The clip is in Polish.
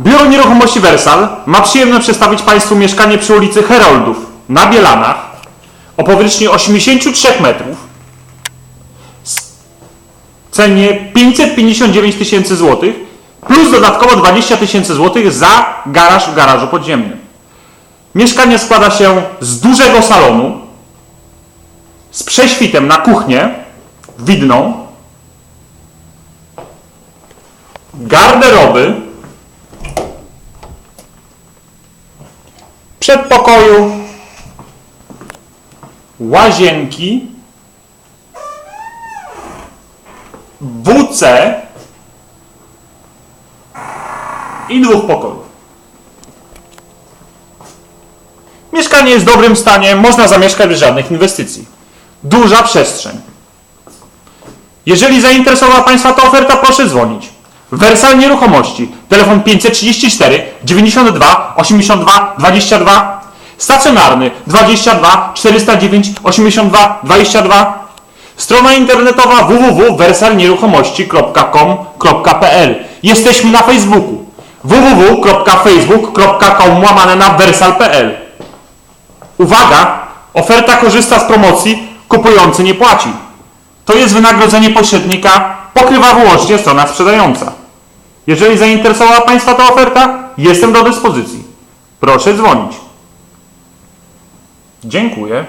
Biuro Nieruchomości Wersal ma przyjemność przedstawić Państwu mieszkanie przy ulicy Heroldów na Bielanach o powierzchni 83 metrów z cenie 559 tysięcy złotych plus dodatkowo 20 tysięcy złotych za garaż w garażu podziemnym. Mieszkanie składa się z dużego salonu z prześwitem na kuchnię widną, garderoby, przedpokoju, łazienki, WC i dwóch pokojów. Mieszkanie jest w dobrym stanie, można zamieszkać bez żadnych inwestycji. Duża przestrzeń. Jeżeli zainteresowała Państwa ta oferta, proszę dzwonić. Wersal Nieruchomości. Telefon 534 92 82 22. Stacjonarny 22 409 82 22. Strona internetowa www.wersalnieruchomości.com.pl Jesteśmy na Facebooku www.facebook.com łamane na wersal.pl Uwaga! Oferta korzysta z promocji kupujący nie płaci. To jest wynagrodzenie pośrednika, pokrywa wyłącznie strona sprzedająca. Jeżeli zainteresowała Państwa ta oferta, jestem do dyspozycji. Proszę dzwonić. Dziękuję.